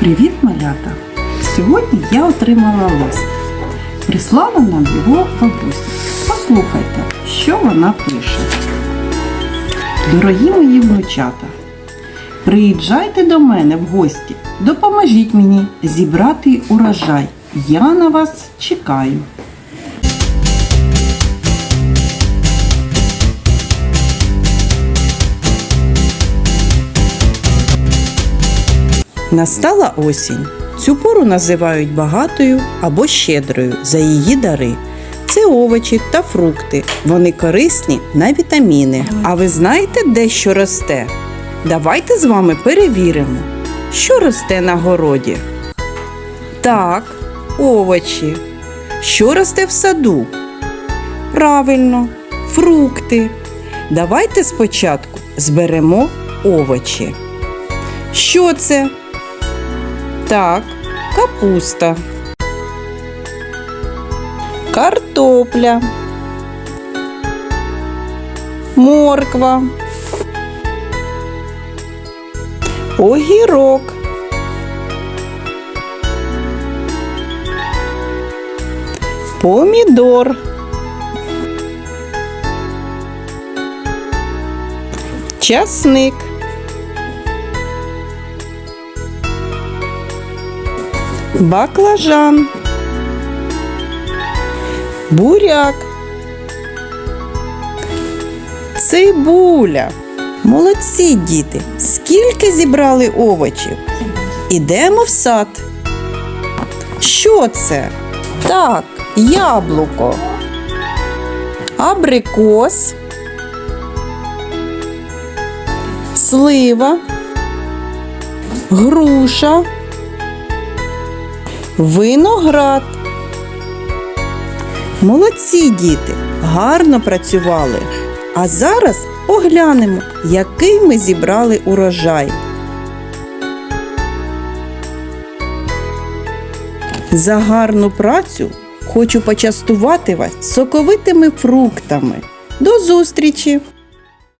Привіт, малята! Сьогодні я отримала лист. Прислала нам його бабуся. Послухайте, що вона пише. Дорогі мої внучата, приїжджайте до мене в гості, допоможіть мені зібрати урожай. Я на вас чекаю. Настала осінь. Цю пору називають багатою або щедрою за її дари. Це овочі та фрукти. Вони корисні на вітаміни. А ви знаєте, де що росте? Давайте з вами перевіримо, що росте на городі. Так, овочі. Що росте в саду? Правильно, фрукти. Давайте спочатку зберемо овочі. Що це? Так, капуста. Картопля. Морква. Огірок. Помідор. Часник. Баклажан, буряк, цибуля. Молодці діти! Скільки зібрали овочів? Ідемо в сад. Що це? Так, яблуко, абрикос, слива, груша. Виноград. Молодці діти, гарно працювали. А зараз поглянемо, який ми зібрали урожай. За гарну працю хочу почастувати вас соковитими фруктами. До зустрічі!